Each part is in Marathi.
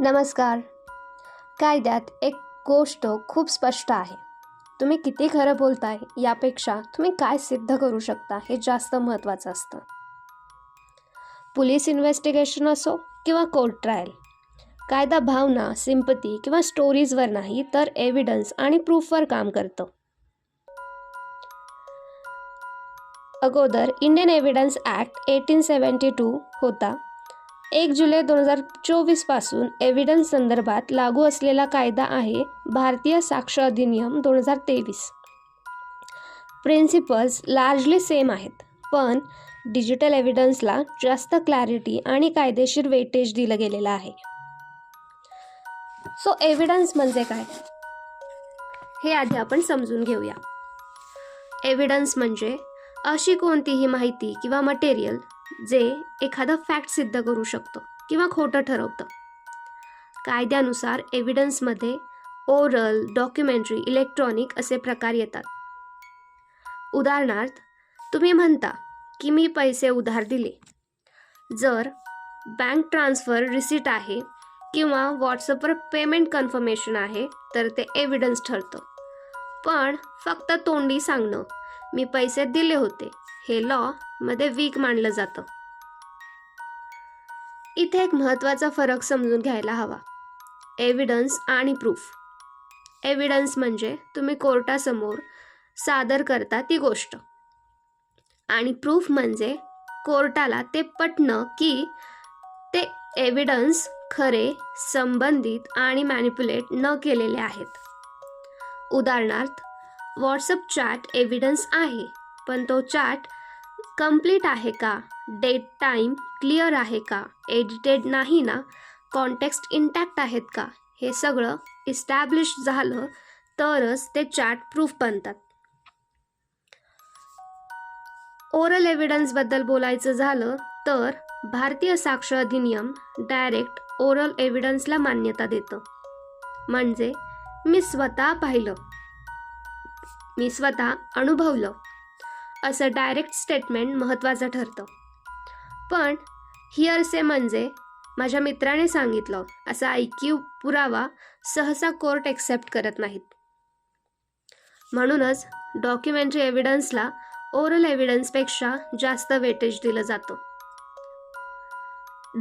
नमस्कार. कायद्यात एक गोष्ट खूप स्पष्ट आहे. तुम्ही किती खरं बोलताय यापेक्षा तुम्ही काय सिद्ध करू शकता हे जास्त महत्त्वाचं असतं. पोलीस इन्व्हेस्टिगेशन असो किंवा कोर्ट ट्रायल कायदा भावना सिंपती किंवा स्टोरीजवर नाही तर एव्हिडन्स आणि प्रूफवर काम करतं. अगोदर Indian evidence act eighteen seventy two होता. एक जुलै दोन हजार चोवीसपासून एव्हिडन्स संदर्भात लागू असलेला कायदा आहे भारतीय साक्ष अधिनियम दोन हजार तेवीस. प्रिन्सिपल्स लार्जली सेम आहेत पण डिजिटल एव्हिडन्सला जास्त क्लॅरिटी आणि कायदेशीर वेटेज दिलं गेलेलं आहे. सो एव्हिडन्स म्हणजे काय? हे आधी आपण समजून घेऊया. एव्हिडन्स म्हणजे अशी कोणतीही माहिती किंवा मटेरियल जे एखादं फॅक्ट सिद्ध करू शकतं किंवा खोटं ठरवतं. कायद्यानुसार एव्हिडन्समध्ये ओरल डॉक्युमेंटरी इलेक्ट्रॉनिक असे प्रकार येतात. उदाहरणार्थ तुम्ही म्हणता की मी पैसे उधार दिले. जर बँक ट्रान्सफर रिसीट आहे किंवा व्हॉट्सअपवर पेमेंट कन्फर्मेशन आहे तर ते एव्हिडन्स ठरतं. पण फक्त तोंडी सांगणं मी पैसे दिले होते हे लॉ मध्ये वीक मानलं जातं. इथे एक महत्त्वाचा फरक समजून घ्यायला हवा. एव्हिडन्स आणि प्रूफ एव्हिडन्स म्हणजे तुम्ही कोर्टासमोर सादर करता ती गोष्ट. आणि प्रूफ म्हणजे कोर्टाला ते पटणं की ते एव्हिडन्स खरे संबंधित आणि मॅनिप्युलेट न केलेले आहेत. उदाहरणार्थ व्हॉट्सअप चॅट एव्हिडन्स आहे पण तो चॅट कंप्लीट आहे का? डेट टाईम क्लिअर आहे का? एडिटेड नाही ना? कॉन्टेक्स्ट इंटॅक्ट आहेत का? हे सगळं इस्टॅब्लिश झालं तरच ते चॅट प्रूफ बनतात. ओरल एव्हिडन्सबद्दल बोलायचं झालं तर भारतीय साक्ष अधिनियम डायरेक्ट ओरल एव्हिडन्सला मान्यता देतं. म्हणजे मी स्वतः पाहिलं. मी स्वतः अनुभवलं. असं डायरेक्ट स्टेटमेंट महत्त्वाचं ठरतं. पण हिअरसे म्हणजे माझ्या मित्राने सांगितलं असा ऐक्यू पुरावा सहसा कोर्ट एक्सेप्ट करत नाहीत. म्हणूनच डॉक्युमेंटरी एव्हिडन्सला ओरल एव्हिडन्सपेक्षा जास्त वेटेज दिलं जातं.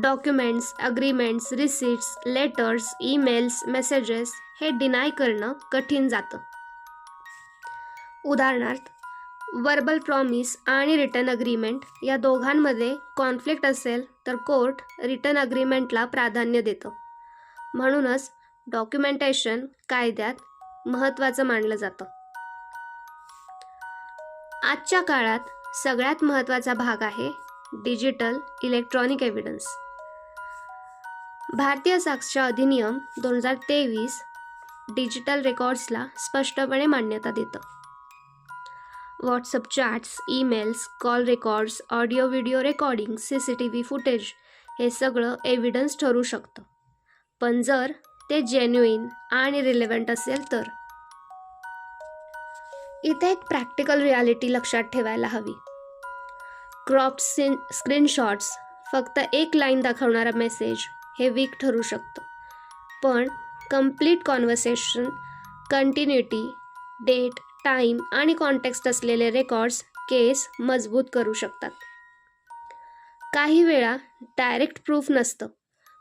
Documents agreements receipts letters emails messages हे डिनाय करणं कठीण जातं. उदाहरणार्थ वर्बल प्रॉमिस आणि रिटर्न अग्रीमेंट या दोघांमध्ये कॉन्फ्लिक्ट असेल तर कोर्ट रिटर्न अग्रीमेंटला प्राधान्य देतं. म्हणूनच डॉक्युमेंटेशन कायद्यात महत्त्वाचं मानलं जातं. आजच्या काळात सगळ्यात महत्त्वाचा भाग आहे डिजिटल इलेक्ट्रॉनिक एव्हिडन्स भारतीय साक्ष अधिनियम दोन हजार तेवीस डिजिटल रेकॉर्ड्सला स्पष्टपणे मान्यता देतं. WhatsApp chats emails call records audio video recording C C T V footage हे सगळं एव्हिडन्स ठरू शकतं. पण जर ते जेन्युइन आणि रिलेव्हंट असेल तर? इथे एक प्रॅक्टिकल रियालिटी लक्षात ठेवायला हवी. क्रॉप सिन स्क्रीनशॉट्स फक्त एक लाईन दाखवणारा मेसेज हे वीक ठरू शकतं. पण complete conversation continuity date time आणि कॉन्टेक्स्ट असलेले रेकॉर्ड्स केस मजबूत करू शकतात. काही वेळा डायरेक्ट प्रूफ नसतं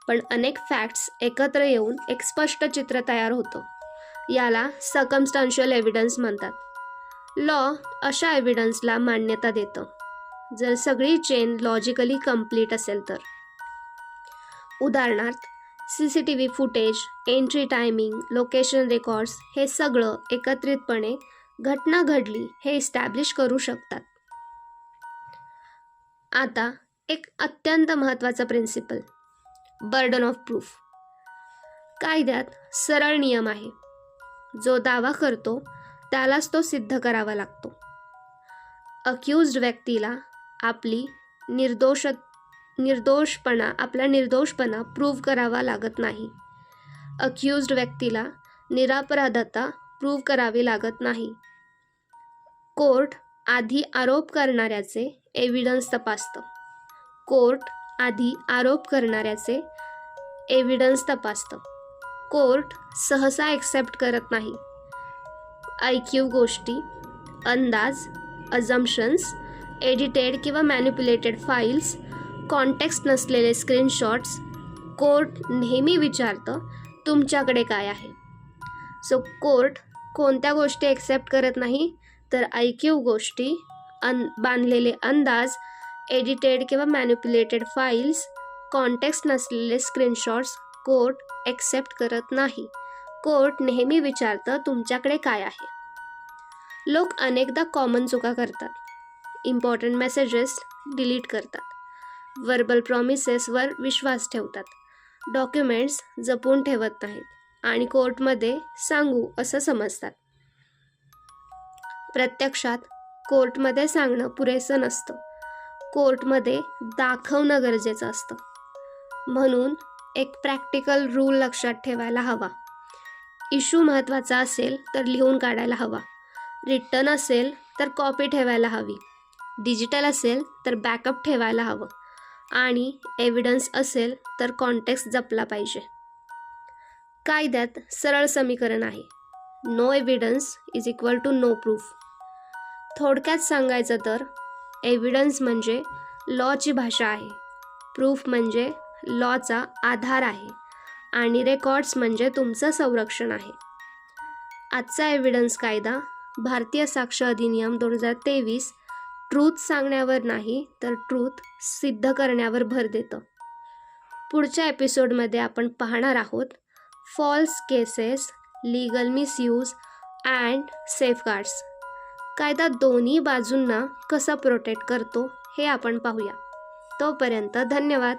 पण अनेक फॅक्ट्स एकत्र येऊन एक स्पष्ट चित्र तयार होतं. याला सकमस्टान्शियल एव्हिडन्स म्हणतात. लॉ अशा एव्हिडन्सला मान्यता देतं. जर सगळी चेन लॉजिकली कंप्लीट असेल तर. उदाहरणार्थ C C T V footage entry timing location records हे सगळं एकत्रितपणे घटना घडली हे इस्टॅब्लिश करू शकतात. आता एक अत्यंत महत्त्वाचा प्रिन्सिपल बर्डन ऑफ प्रूफ कायद्यात सरळ नियम आहे. जो दावा करतो त्यालाच तो सिद्ध करावा लागतो. अक्युज्ड व्यक्तीला आपली निर्दोष निर्दोषपणा आपला निर्दोषपणा प्रूव्ह करावा लागत नाही. अक्युज्ड व्यक्तीला निरापराधता प्रूव्ह करावी लागत नाही. कोर्ट आधी आरोप करणाऱ्याचे एव्हिडन्स तपासतं. कोर्ट आधी आरोप करणाऱ्याचे एव्हिडन्स तपासतं. कोर्ट सहसा ॲक्सेप्ट करत नाही. ऐक्यू गोष्टी अंदाज अजम्पशन्स एडिटेड किंवा मॅन्युप्युलेटेड फाईल्स कॉन्टेक्स्ट नसलेले स्क्रीनशॉट्स कोर्ट नेहमी विचारतं तुमच्याकडे काय आहे? सो कोर्ट कोणत्या गोष्टी एक्सेप्ट करत नाही तर आय क्यू गोष्टी अन बांधलेले अंदाज एडिटेड किंवा मॅन्युप्युलेटेड फाईल्स कॉन्टेक्स्ट नसलेले स्क्रीनशॉट्स कोर्ट एक्सेप्ट करत नाही. कोर्ट नेहमी विचारतं तुमच्याकडे काय आहे? लोक अनेकदा कॉमन चुका करतात. इम्पॉर्टंट मेसेजेस डिलीट करतात. वर्बल प्रॉमिसेसवर विश्वास ठेवतात. डॉक्युमेंट्स जपून ठेवत नाहीत. आणि कोर्टमध्ये सांगू असं समजतात. प्रत्यक्षात कोर्टमध्ये सांगणं पुरेसं नसतं. कोर्टमध्ये दाखवणं गरजेचं असतं. म्हणून एक प्रॅक्टिकल रूल लक्षात ठेवायला हवा. इश्यू महत्त्वाचा असेल तर लिहून काढायला हवा. रिटर्न असेल तर कॉपी ठेवायला हवी. डिजिटल असेल तर बॅकअप ठेवायला हवं. आणि एव्हिडन्स असेल तर कॉन्टॅक्ट जपला पाहिजे. कायद्यात सरळ समीकरण आहे. No evidence is equal to no proof थोडक्यात सांगायचं तर एव्हिडन्स म्हणजे लॉची भाषा आहे. प्रूफ म्हणजे लॉचा आधार आहे आणि रेकॉर्ड्स म्हणजे तुमचं संरक्षण आहे. आजचा एव्हिडन्स कायदा भारतीय साक्ष अधिनियम दोन हजार तेवीस ट्रूथ सांगण्यावर नाही तर ट्रूथ सिद्ध करण्यावर भर देतं. पुढच्या एपिसोडमध्ये आपण पाहणार आहोत false cases legal misuse and safeguards कायदा दोन्ही बाजूंना कसा प्रोटेक्ट करतो हे आपण पाहूया. तोपर्यंत धन्यवाद.